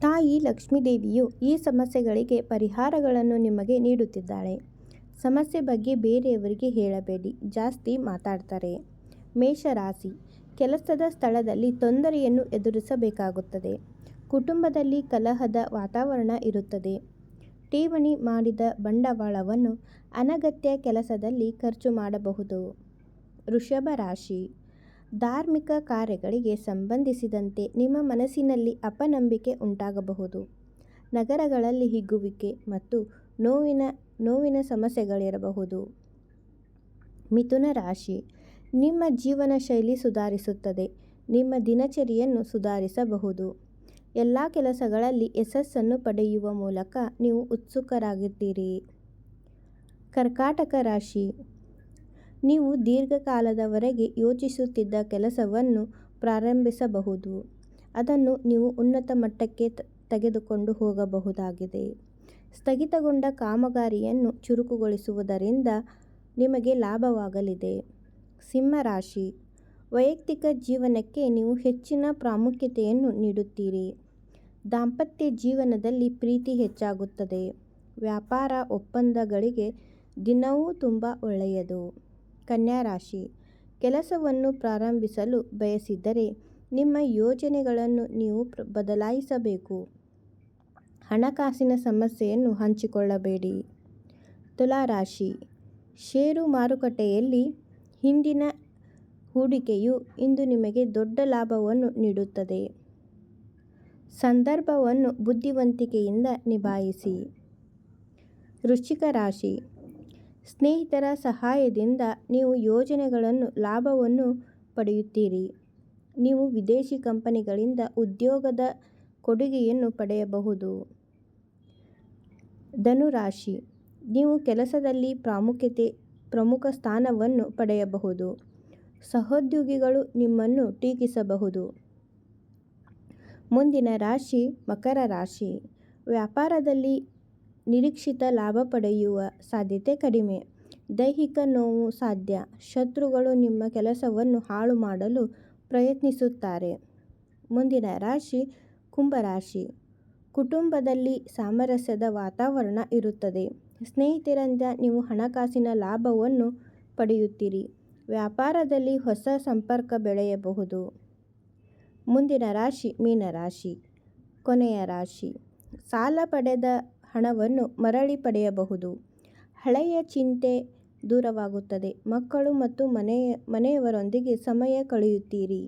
ತಾಯಿ ಲಕ್ಷ್ಮೀದೇವಿಯು ಈ ಸಮಸ್ಯೆಗಳಿಗೆ ಪರಿಹಾರಗಳನ್ನು ನಿಮಗೆ ನೀಡುತ್ತಿದ್ದಾಳೆ. ಸಮಸ್ಯೆ ಬಗ್ಗೆ ಬೇರೆಯವರಿಗೆ ಹೇಳಬೇಡಿ, ಜಾಸ್ತಿ ಮಾತಾಡ್ತಾರೆ. ಮೇಷರಾಶಿ, ಕೆಲಸದ ಸ್ಥಳದಲ್ಲಿ ತೊಂದರೆಯನ್ನು ಎದುರಿಸಬೇಕಾಗುತ್ತದೆ. ಕುಟುಂಬದಲ್ಲಿ ಕಲಹದ ವಾತಾವರಣ ಇರುತ್ತದೆ. ಠೇವಣಿ ಮಾಡಿದ ಬಂಡವಾಳವನ್ನು ಅನಗತ್ಯ ಕೆಲಸದಲ್ಲಿ ಖರ್ಚು ಮಾಡಬಹುದು. ವೃಷಭ ರಾಶಿ ಧಾರ್ಮಿಕ ಕಾರ್ಯಗಳಿಗೆ ಸಂಬಂಧಿಸಿದಂತೆ ನಿಮ್ಮ ಮನಸ್ಸಿನಲ್ಲಿ ಅಪನಂಬಿಕೆ ಉಂಟಾಗಬಹುದು. ನಗರಗಳಲ್ಲಿ ಹಿಗ್ಗುವಿಕೆ ಮತ್ತು ನೋವಿನ ನೋವಿನ ಸಮಸ್ಯೆಗಳಿರಬಹುದು. ಮಿಥುನ ರಾಶಿ. ನಿಮ್ಮ ಜೀವನ ಶೈಲಿ ಸುಧಾರಿಸುತ್ತದೆ. ನಿಮ್ಮ ದಿನಚರಿಯನ್ನು ಸುಧಾರಿಸಬಹುದು. ಎಲ್ಲ ಕೆಲಸಗಳಲ್ಲಿ ಯಶಸ್ಸನ್ನು ಪಡೆಯುವ ಮೂಲಕ ನೀವು ಉತ್ಸುಕರಾಗಿದ್ದೀರಿ. ಕರ್ಕಾಟಕ ರಾಶಿ. ನೀವು ದೀರ್ಘಕಾಲದವರೆಗೆ ಯೋಚಿಸುತ್ತಿದ್ದ ಕೆಲಸವನ್ನು ಪ್ರಾರಂಭಿಸಬಹುದು. ಅದನ್ನು ನೀವು ಉನ್ನತ ಮಟ್ಟಕ್ಕೆ ತೆಗೆದುಕೊಂಡು ಹೋಗಬಹುದಾಗಿದೆ. ಸ್ಥಗಿತಗೊಂಡ ಕಾಮಗಾರಿಯನ್ನು ಚುರುಕುಗೊಳಿಸುವುದರಿಂದ ನಿಮಗೆ ಲಾಭವಾಗಲಿದೆ. ಸಿಂಹರಾಶಿ ವೈಯಕ್ತಿಕ ಜೀವನಕ್ಕೆ ನೀವು ಹೆಚ್ಚಿನ ಪ್ರಾಮುಖ್ಯತೆಯನ್ನು ನೀಡುತ್ತೀರಿ. ದಾಂಪತ್ಯ ಜೀವನದಲ್ಲಿ ಪ್ರೀತಿ ಹೆಚ್ಚಾಗುತ್ತದೆ. ವ್ಯಾಪಾರ ಒಪ್ಪಂದಗಳಿಗೆ ದಿನವೂ ತುಂಬ ಒಳ್ಳೆಯದು. ಕನ್ಯಾ ರಾಶಿ ಕೆಲಸವನ್ನು ಪ್ರಾರಂಭಿಸಲು ಬಯಸಿದರೆ ನಿಮ್ಮ ಯೋಜನೆಗಳನ್ನು ನೀವು ಬದಲಾಯಿಸಬೇಕು. ಹಣಕಾಸಿನ ಸಮಸ್ಯೆಯನ್ನು ಹಂಚಿಕೊಳ್ಳಬೇಡಿ. ತುಲಾ ರಾಶಿ ಷೇರು ಮಾರುಕಟ್ಟೆಯಲ್ಲಿ ಹಿಂದಿನ ಹೂಡಿಕೆಯು ಇಂದು ನಿಮಗೆ ದೊಡ್ಡ ಲಾಭವನ್ನು ನೀಡುತ್ತದೆ. ಸಂದರ್ಭವನ್ನು ಬುದ್ಧಿವಂತಿಕೆಯಿಂದ ನಿಭಾಯಿಸಿ. ವೃಶ್ಚಿಕ ರಾಶಿ. ಸ್ನೇಹಿತರ ಸಹಾಯದಿಂದ ನೀವು ಯೋಜನೆಗಳನ್ನು ಲಾಭವನ್ನು ಪಡೆಯುತ್ತೀರಿ. ನೀವು ವಿದೇಶಿ ಕಂಪನಿಗಳಿಂದ ಉದ್ಯೋಗದ ಕೊಡುಗೆಯನ್ನು ಪಡೆಯಬಹುದು. ಧನುರಾಶಿ. ನೀವು ಕೆಲಸದಲ್ಲಿ ಪ್ರಾಮುಖ್ಯತೆ, ಪ್ರಮುಖ ಸ್ಥಾನವನ್ನು ಪಡೆಯಬಹುದು. ಸಹೋದ್ಯೋಗಿಗಳು ನಿಮ್ಮನ್ನು ಟೀಕಿಸಬಹುದು. ಮುಂದಿನ ರಾಶಿ ಮಕರ ರಾಶಿ. ವ್ಯಾಪಾರದಲ್ಲಿ ನಿರೀಕ್ಷಿತ ಲಾಭ ಪಡೆಯುವ ಸಾಧ್ಯತೆ ಕಡಿಮೆ. ದೈಹಿಕ ನೋವು ಸಾಧ್ಯ. ಶತ್ರುಗಳು ನಿಮ್ಮ ಕೆಲಸವನ್ನು ಹಾಳು ಮಾಡಲು ಪ್ರಯತ್ನಿಸುತ್ತಾರೆ. ಮುಂದಿನ ರಾಶಿ ಕುಂಭರಾಶಿ ಕುಟುಂಬದಲ್ಲಿ ಸಾಮರಸ್ಯದ ವಾತಾವರಣ ಇರುತ್ತದೆ. ಸ್ನೇಹಿತರಿಂದ ನೀವು ಹಣಕಾಸಿನ ಲಾಭವನ್ನು ಪಡೆಯುತ್ತೀರಿ. ವ್ಯಾಪಾರದಲ್ಲಿ ಹೊಸ ಸಂಪರ್ಕ ಬೆಳೆಯಬಹುದು. ಮುಂದಿನ ರಾಶಿ ಮೀನರಾಶಿ. ಕೊನೆಯ ರಾಶಿ. ಸಾಲ ಪಡೆದ ಹಣವನ್ನು ಮರಳಿ ಪಡೆಯಬಹುದು. ಹಳೆಯ ಚಿಂತೆ ದೂರವಾಗುತ್ತದೆ. ಮಕ್ಕಳು ಮತ್ತು ಮನೆಯ ಮನೆಯವರೊಂದಿಗೆ ಸಮಯ ಕಳೆಯುತ್ತೀರಿ.